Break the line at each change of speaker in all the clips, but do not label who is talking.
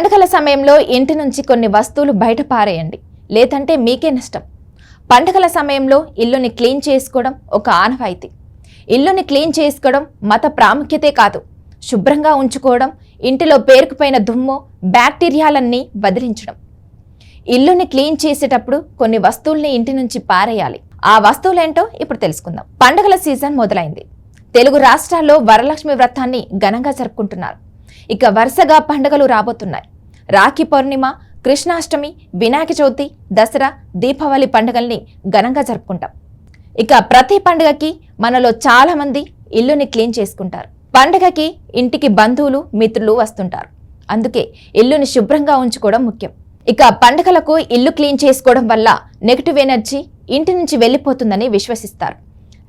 పండుగల సమయంలో ఇంటి నుంచి కొన్ని వస్తువులు బయట పారేయండి. లేదంటే మీకే నష్టం. పండుగల సమయంలో ఇల్లుని క్లీన్ చేసుకోవడం ఒక ఆనవాయితీ. ఇల్లుని క్లీన్ చేసుకోవడం మత ప్రాముఖ్యతే కాదు. శుభ్రంగా ఉంచుకోవడం ఇంటిలో పేరుకుపోయిన దుమ్ము బ్యాక్టీరియాలన్నీ వదిలించడం. ఇల్లుని క్లీన్ చేసేటప్పుడు కొన్ని వస్తువుల్ని ఇంటి నుంచి పారేయాలి. ఆ వస్తువులేంటో ఇప్పుడు తెలుసుకుందాం. పండుగల సీజన్ మొదలైంది. తెలుగు రాష్ట్రాల్లో వరలక్ష్మి వ్రతాన్ని ఘనంగా జరుపుకుంటున్నారు. ఇక వరుసగా పండుగలు రాబోతున్నాయి. రాఖీ పౌర్ణిమ కృష్ణాష్టమి వినాయక చవితి దసరా దీపావళి పండుగల్ని ఘనంగా జరుపుకుంటాం. ఇక ప్రతి పండుగకి మనలో చాలామంది ఇల్లుని క్లీన్ చేసుకుంటారు. పండుగకి ఇంటికి బంధువులు మిత్రులు వస్తుంటారు. అందుకే ఇల్లుని శుభ్రంగా ఉంచుకోవడం ముఖ్యం. ఇక పండుగలకు ఇల్లు క్లీన్ చేసుకోవడం వల్ల నెగిటివ్ ఎనర్జీ ఇంటి నుంచి వెళ్ళిపోతుందని విశ్వసిస్తారు.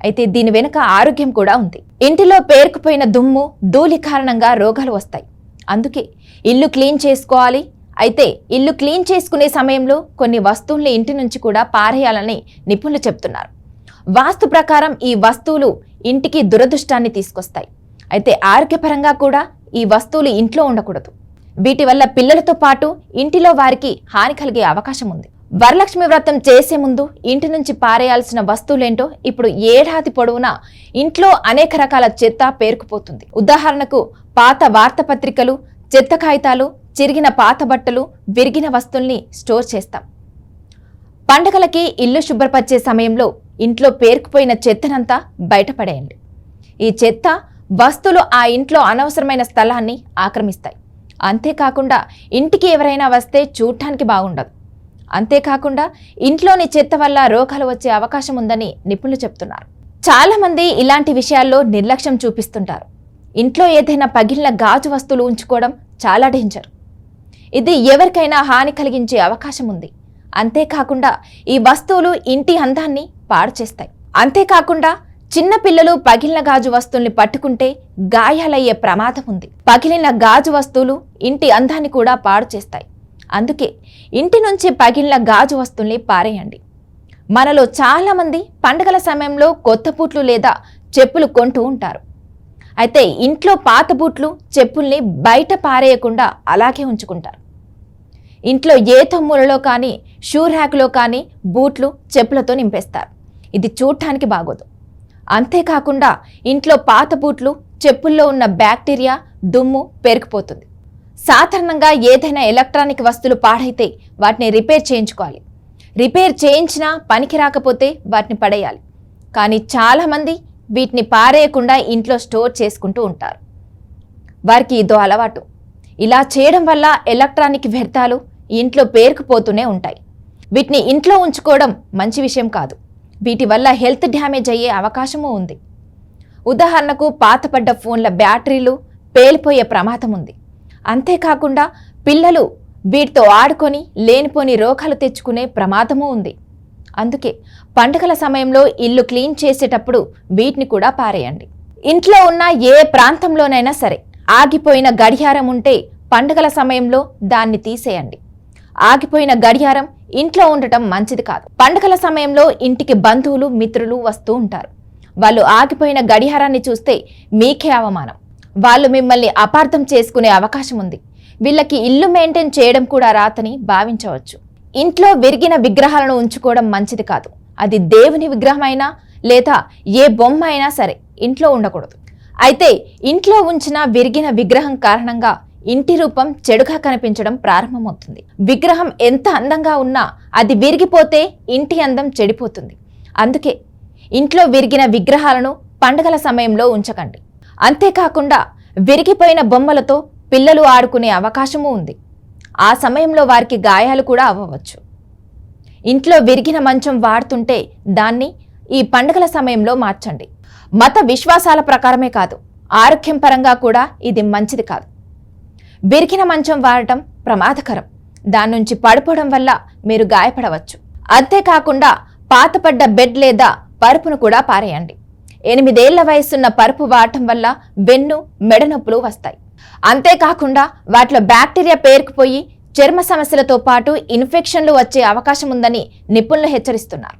అయితే దీని వెనుక ఆరోగ్యం కూడా ఉంది. ఇంటిలో పేరుకుపోయిన దుమ్ము ధూళి కారణంగా రోగాలు వస్తాయి. అందుకే ఇల్లు క్లీన్ చేసుకోవాలి. అయితే ఇల్లు క్లీన్ చేసుకునే సమయంలో కొన్ని వస్తువుల్ని ఇంటి నుంచి కూడా పారేయాలని నిపుణులు చెప్తున్నారు వాస్తు ప్రకారం ఈ వస్తువులు ఇంటికి దురదృష్టాన్ని తీసుకొస్తాయి. అయితే ఆరోగ్యపరంగా కూడా ఈ వస్తువులు ఇంట్లో ఉండకూడదు. వీటి వల్ల పిల్లలతో పాటు ఇంటిలో వారికి హాని కలిగే అవకాశం ఉంది. వరలక్ష్మి వ్రతం చేసే ముందు ఇంటి నుంచి పారేయాల్సిన వస్తువులేంటో ఇప్పుడు ఏడాది పొడవునా ఇంట్లో అనేక రకాల చెత్త పేరుకుపోతుంది. ఉదాహరణకు పాత వార్తాపత్రికలు చెత్త కాగితాలు చిరిగిన పాత బట్టలు విరిగిన వస్తువుల్ని స్టోర్ చేస్తాం. పండగలకి ఇల్లు శుభ్రపరిచే సమయంలో ఇంట్లో పేరుకుపోయిన చెత్తనంతా బయటపడేయండి. ఈ చెత్త వస్తువులు ఆ ఇంట్లో అనవసరమైన స్థలాన్ని ఆక్రమిస్తాయి. అంతేకాకుండా ఇంటికి ఎవరైనా వస్తే చూడటానికి బాగుండదు. అంతేకాకుండా ఇంట్లోని చెత్త వల్ల రోగాలు వచ్చే అవకాశం ఉందని నిపుణులు చెప్తున్నారు. చాలామంది ఇలాంటి విషయాల్లో నిర్లక్ష్యం చూపిస్తుంటారు. ఇంట్లో ఏదైనా పగిలిన గాజు వస్తువులు ఉంచుకోవడం చాలా డేంజర్ ఇది ఎవరికైనా హాని కలిగించే అవకాశం ఉంది. అంతేకాకుండా ఈ వస్తువులు ఇంటి అందాన్ని పాడు చేస్తాయి. అంతేకాకుండా చిన్నపిల్లలు పగిలిన గాజు వస్తువుల్ని పట్టుకుంటే గాయాలయ్యే ప్రమాదం ఉంది. పగిలిన గాజు వస్తువులు ఇంటి అందాన్ని కూడా పాడు చేస్తాయి. అందుకే ఇంటి నుంచి పగిలిన గాజు వస్తువుల్ని పారేయండి. మనలో చాలామంది పండుగల సమయంలో కొత్త బూట్లు లేదా చెప్పులు కొంటూ ఉంటారు. అయితే ఇంట్లో పాత బూట్లు చెప్పుల్ని బయట పారేయకుండా అలాగే ఉంచుకుంటారు. ఇంట్లో ఏ తమ్ములలో కానీ షూ ర్యాక్లో కానీ బూట్లు చెప్పులతో నింపేస్తారు. ఇది చూడటానికి బాగోదు. అంతేకాకుండా ఇంట్లో పాత బూట్లు చెప్పుల్లో ఉన్న బ్యాక్టీరియా దుమ్ము పెరిగిపోతుంది సాధారణంగా ఏదైనా ఎలక్ట్రానిక్ వస్తువులు పాడైతే వాటిని రిపేర్ చేయించుకోవాలి. రిపేర్ చేయించినా పనికి రాకపోతే వాటిని పడేయాలి. కానీ చాలామంది వీటిని పారేయకుండా ఇంట్లో స్టోర్ చేసుకుంటూ ఉంటారు. వారికి ఇదో అలవాటు. ఇలా చేయడం వల్ల ఎలక్ట్రానిక్ వ్యర్థాలు ఇంట్లో పేరుకుపోతూనే ఉంటాయి. వీటిని ఇంట్లో ఉంచుకోవడం మంచి విషయం కాదు. వీటి వల్ల హెల్త్ డ్యామేజ్ అయ్యే అవకాశము ఉంది. ఉదాహరణకు పాతపడ్డ ఫోన్ల బ్యాటరీలు పేలిపోయే ప్రమాదం ఉంది. అంతేకాకుండా పిల్లలు వీటితో ఆడుకొని లేనిపోని రోగాలు తెచ్చుకునే ప్రమాదమూ ఉంది. అందుకే పండుగల సమయంలో ఇల్లు క్లీన్ చేసేటప్పుడు వీటిని కూడా పారేయండి. ఇంట్లో ఉన్న ఏ ప్రాంతంలోనైనా సరే ఆగిపోయిన గడియారం ఉంటే పండుగల సమయంలో దాన్ని తీసేయండి. ఆగిపోయిన గడియారం ఇంట్లో ఉండటం మంచిది కాదు. పండుగల సమయంలో ఇంటికి బంధువులు మిత్రులు వస్తూ ఉంటారు. వాళ్ళు ఆగిపోయిన గడియారాన్ని చూస్తే మీకే అవమానం. వాళ్ళు మిమ్మల్ని అపార్థం చేసుకునే అవకాశం ఉంది. వీళ్ళకి ఇల్లు మెయింటైన్ చేయడం కూడా రాతని భావించవచ్చు. ఇంట్లో విరిగిన విగ్రహాలను ఉంచుకోవడం మంచిది కాదు. అది దేవుని విగ్రహం అయినా లేదా ఏ బొమ్మ అయినా సరే ఇంట్లో ఉండకూడదు. అయితే ఇంట్లో ఉంచిన విరిగిన విగ్రహం కారణంగా ఇంటి రూపం చెడుగా కనిపించడం ప్రారంభమవుతుంది. విగ్రహం ఎంత అందంగా ఉన్నా అది విరిగిపోతే ఇంటి అందం చెడిపోతుంది. అందుకే ఇంట్లో విరిగిన విగ్రహాలను పండుగల సమయంలో ఉంచకండి. అంతేకాకుండా విరిగిపోయిన బొమ్మలతో పిల్లలు ఆడుకునే అవకాశము ఉంది. ఆ సమయంలో వారికి గాయాలు కూడా అవ్వవచ్చు. ఇంట్లో విరిగిన మంచం వాడుతుంటే దాన్ని ఈ పండుగల సమయంలో మార్చండి. మత విశ్వాసాల ప్రకారమే కాదు ఆరోగ్యం పరంగా కూడా ఇది మంచిది కాదు. విరిగిన మంచం వాడటం ప్రమాదకరం. దాని నుంచి పడిపోవడం వల్ల మీరు గాయపడవచ్చు. అంతేకాకుండా పాతపడ్డ బెడ్ లేదా పరుపును కూడా పారేయండి. ఎనిమిదేళ్ళ వయసున్న పరుపు వాడటం వల్ల వెన్ను మెడ నొప్పులు వస్తాయి. అంతేకాకుండా వాటిలో బ్యాక్టీరియా పేరుకుపోయి చర్మ సమస్యలతో పాటు ఇన్ఫెక్షన్లు వచ్చే అవకాశం ఉందని నిపుణులు హెచ్చరిస్తున్నారు.